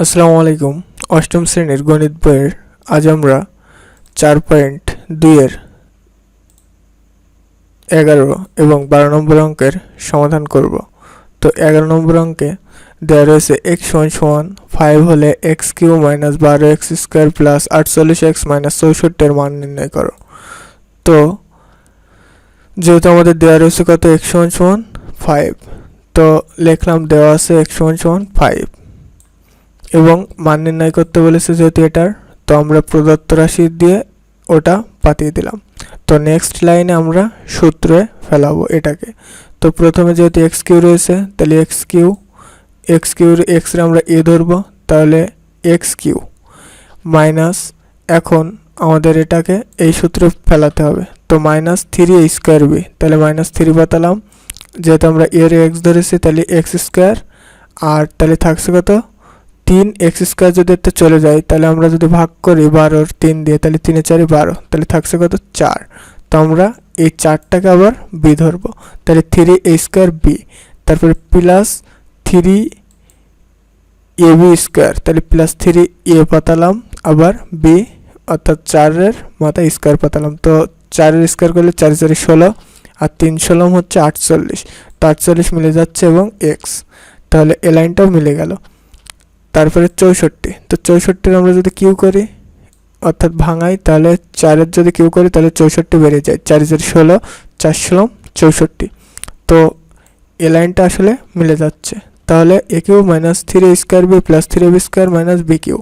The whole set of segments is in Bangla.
আসসালামু আলাইকুম। অষ্টম শ্রেণির গণিত বইয়ের আজ আমরা চার পয়েন্ট দুইয়ের এগারো এবং বারো নম্বর অঙ্কের সমাধান করব। তো এগারো নম্বর অঙ্কে দেওয়া রয়েছে এক্স সমান সমান ফাইভ হলে এক্স কিউ মাইনাস বারো এক্স স্কোয়ার প্লাস আটচল্লিশ এক্স মাইনাস চৌষট্টির মান নির্ণয় করো। তো যেহেতু আমাদের দেওয়া রয়েছে কত? এক্স সমান সমান ফাইভ তো লিখলাম দেওয়া আছে এক্স সমান সমান ফাইভ এবং মান নির্ণয় করতে বলেছে যেহেতু এটার, তো আমরা প্রদত্ত রাশি দিয়ে ওটা পাতিয়ে দিলাম। তো নেক্সট লাইনে আমরা সূত্রে ফেলাবো এটাকে। তো প্রথমে যেহেতু এক্স কিউ রয়েছে, তাহলে এক্স কিউ এক্স কিউর এক্সরে আমরা এ ধরবো, তাহলে এক্স কিউ মাইনাস এখন আমাদের এটাকে এই সূত্রে ফেলাতে হবে। তো minus three a square b তাহলে মাইনাস থ্রি পাতালাম যেহেতু আমরা এর এক্স ধরেছি, তাহলে এক্স স্কোয়ার আর তাহলে থাকছে কত? তিন এক্স স্কোয়ার যদি একটা চলে যায়, তাহলে আমরা যদি ভাগ করি বারোর তিন দিয়ে, তাহলে তিনে চারি বারো, তাহলে থাকছে কত? চার। তো আমরা এই চারটাকে আবার বি ধরবো। তাহলে থ্রি এ স্কোয়ার বি তারপরে plus three a b square তাহলে প্লাস থ্রি এ পাতালাম, আবার বি অর্থাৎ চারের মাথায় স্কোয়ার পাতালাম। তো চারের স্কোয়ার করলে চারি চারি ষোলো, আর তিন ষোলো হচ্ছে আটচল্লিশ। তো আটচল্লিশ মিলে যাচ্ছে এবং এক্স তাহলে এ লাইনটাও মিলে গেল। তারপরে চৌষট্টি। তো চৌষট্টির আমরা যদি কিউ করি, অর্থাৎ ভাঙাই, তাহলে চারের যদি কিউ করি, তাহলে চৌষট্টি বেড়ে যায়। চারি চারি ষোলো, চার ষোলো, চৌষট্টি। তো এ লাইনটা আসলে মিলে যাচ্ছে। তাহলে a cube minus three square b plus three b square minus b cube.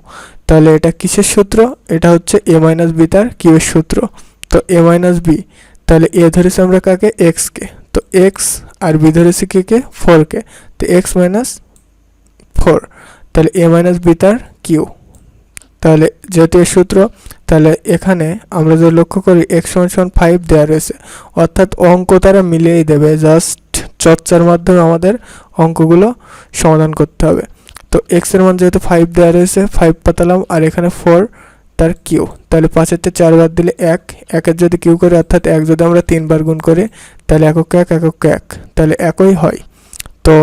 তাহলে এটা কিসের সূত্র? এটা হচ্ছে এ মাইনাস বি তার কিউয়ের সূত্র। তো এ মাইনাস বি, তাহলে এ ধরেছি আমরা কাকে? এক্সকে তো এক্স আর বি ধরেছি কে কে? ফোরকে তো এক্স মাইনাস ফোর। তাহলে এ মাইনাস বি তার কিউ তাহলে যেহেতু এর সূত্র, তাহলে এখানে আমরা যদি লক্ষ্য করি এক্স সমান সমান ফাইভ দেওয়া রয়েছে, অর্থাৎ অঙ্ক তারা মিলিয়েই দেবে জাস্ট চর্চার মাধ্যমে আমাদের অঙ্কগুলো সমাধান করতে হবে। তো এক্সের মান যেহেতু ফাইভ দেওয়া রয়েছে ফাইভ পাতালাম, আর এখানে ফোর তার কিউ তাহলে পাঁচেরতে চারবার দিলে এক, একের যদি কিউ করে, অর্থাৎ এক যদি আমরা তিনবার গুণ করি, তাহলে একক এক একক এক। তাহলে একই হয়। তো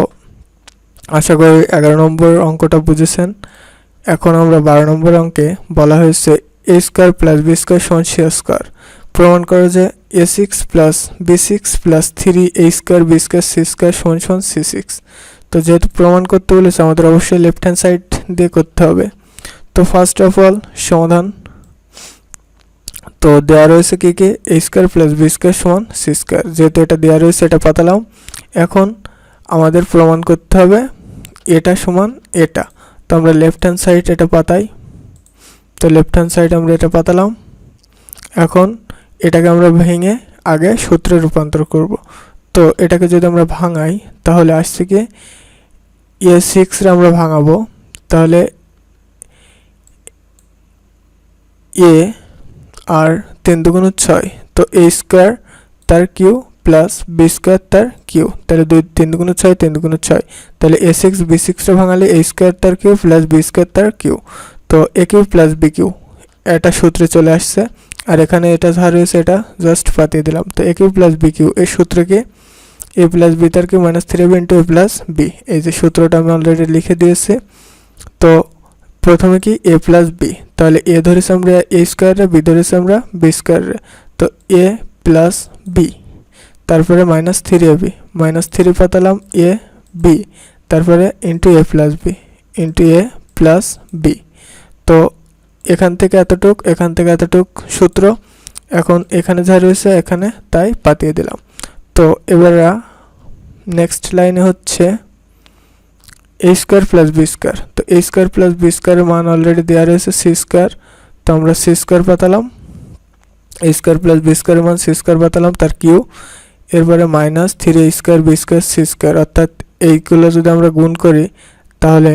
আশা করি এগারো নম্বর অঙ্কটা বুঝেছেন। এখন আমরা বারো নম্বর অঙ্কে বলা হয়েছে a square plus b square সমান সি স্কোয়ার প্রমাণ করে যে a six plus b six plus three a square b square c square সমান সমান সি সিক্স তো যেহেতু প্রমাণ করতে বলেছে, আমাদের অবশ্যই লেফট হ্যান্ড সাইড দিয়ে করতে হবে। তো ফার্স্ট অফ অল সমাধান। তো দেওয়া রয়েছে কি কি? A square plus b square সমান সি স্কোয়ার যেহেতু এটা দেওয়া রয়েছে, এটা পাতালাম। এখন আমাদের প্রমাণ করতে হবে এটা সমান এটা। তো আমরা লেফট হ্যান্ড সাইড এটা পাতাই। তো লেফট হ্যান্ড সাইড আমরা এটা পাতালাম। এখন এটাকে আমরা ভেঙে আগে সূত্রে রূপান্তর করব। তো এটাকে যদি আমরা ভাঙাই, তাহলে আসছে কি এ সিক্সরে আমরা ভাঙাবো। তাহলে এ আর তিন দুগুণ ছয়। তো এ স্কোয়ার তার কিউ প্লাস বি স্কোয়ার তার কিউ তাহলে দুই, তিন দুগুণ ছয়, তিন দুগুণ ছয়। তাহলে এ সিক্স বি সিক্সটা ভাঙালে এ স্কোয়ার তার কিউ প্লাস বি স্কোয়ার তার কিউ তো a cube plus b cube এটা সূত্রে চলে আসছে। আর এখানে এটা যা রয়েছে এটা জাস্ট পাতিয়ে দিলাম। তো a cube plus b cube এই সূত্রকে এ প্লাস বি তার cube minus three b into a plus b এই যে সূত্রটা আমি অলরেডি লিখে দিয়েছি। তো প্রথমে কি? এ প্লাস বি তাহলে এ ধরেছি আমরা এ স্কোয়ারে বি ধরেছি আমরা বি স্কোয়ারে তো এ প্লাস বি তারপরে minus three a b minus three পাতালাম A B তারপরে into a plus b into a plus b তো এখান থেকে এতটুক, এখান থেকে এতটুক সূত্র, এখন এখানে যা রয়েছে এখানে তাই পাতিয়ে দিলাম। তো এবার নেক্সট লাইনে হচ্ছে a square plus b square তো এ স্কোয়ার প্লাস বি স্কোয়ারের মান অলরেডি দেওয়া রয়েছে সি স্কোয়ার তো আমরা সি স্কোয়ার পাতালাম। এ স্কোয়ার প্লাস বি স্কোয়ারের মান সি স্কোয়ার পাতালাম, তার কিউ এরপরে minus three square b square c square অর্থাৎ এইগুলো যদি আমরা গুণ করি, তাহলে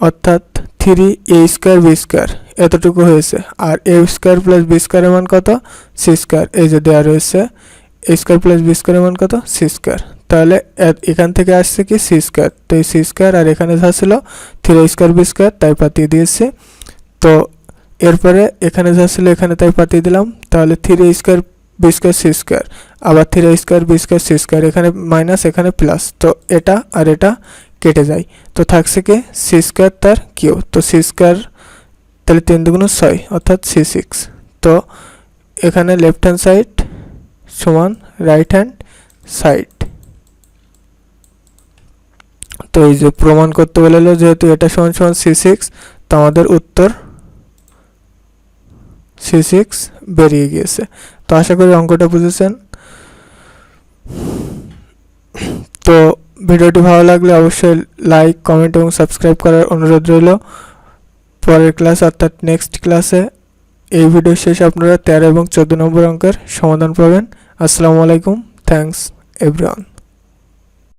অর্থাৎ three a square b square এতটুকু হয়েছে। আর এ স্কোয়ার প্লাস বি স্কোয়ারের মান কত? সি স্কোয়ার এই যে দেওয়া রয়েছে এ স্কোয়ার প্লাস বি স্কোয়ারের মান কত? সি স্কোয়ার তাহলে এখান থেকে আসছে কি? সি স্কোয়ার তো এই সি স্কোয়ার আর এখানে যা ছিল থ্রি স্কোয়ার বি স্কোয়ার তাই পাতিয়ে দিয়েছে। তো এরপরে এখানে যা ছিল, এখানে তাই পাতিয়ে দিলাম। তাহলে three square b square c square আবার three square b square c square এখানে মাইনাস এখানে প্লাস তো এটা আর এটা কেটে যায়। তো থাকছে কি সি স্কোয়ার তার কিউ তো সি স্কোয়ার তাহলে তিন দুগুণ ছয়, অর্থাৎ সি সিক্স তো এখানে লেফট হ্যান্ড সাইড সমান রাইট হ্যান্ড সাইড তো এই যে প্রমাণ করতে বলে যেহেতু এটা সমান সমান সি সিক্স তো আমাদের উত্তর সি সিক্স বেরিয়ে গিয়েছে। তো আশা করি অঙ্কটা বুঝেছেন। তো ভিডিওটি ভালো লাগলে অবশ্যই লাইক কমেন্ট এবং সাবস্ক্রাইব করার অনুরোধ রইল। পরের ক্লাস অর্থাৎ নেক্সট ক্লাসে এই ভিডিও শেষে আপনারা তেরো এবং চোদ্দ নম্বর অঙ্কের সমাধান পাবেন। আসসালামু আলাইকুম থ্যাংকস এভরিওয়ান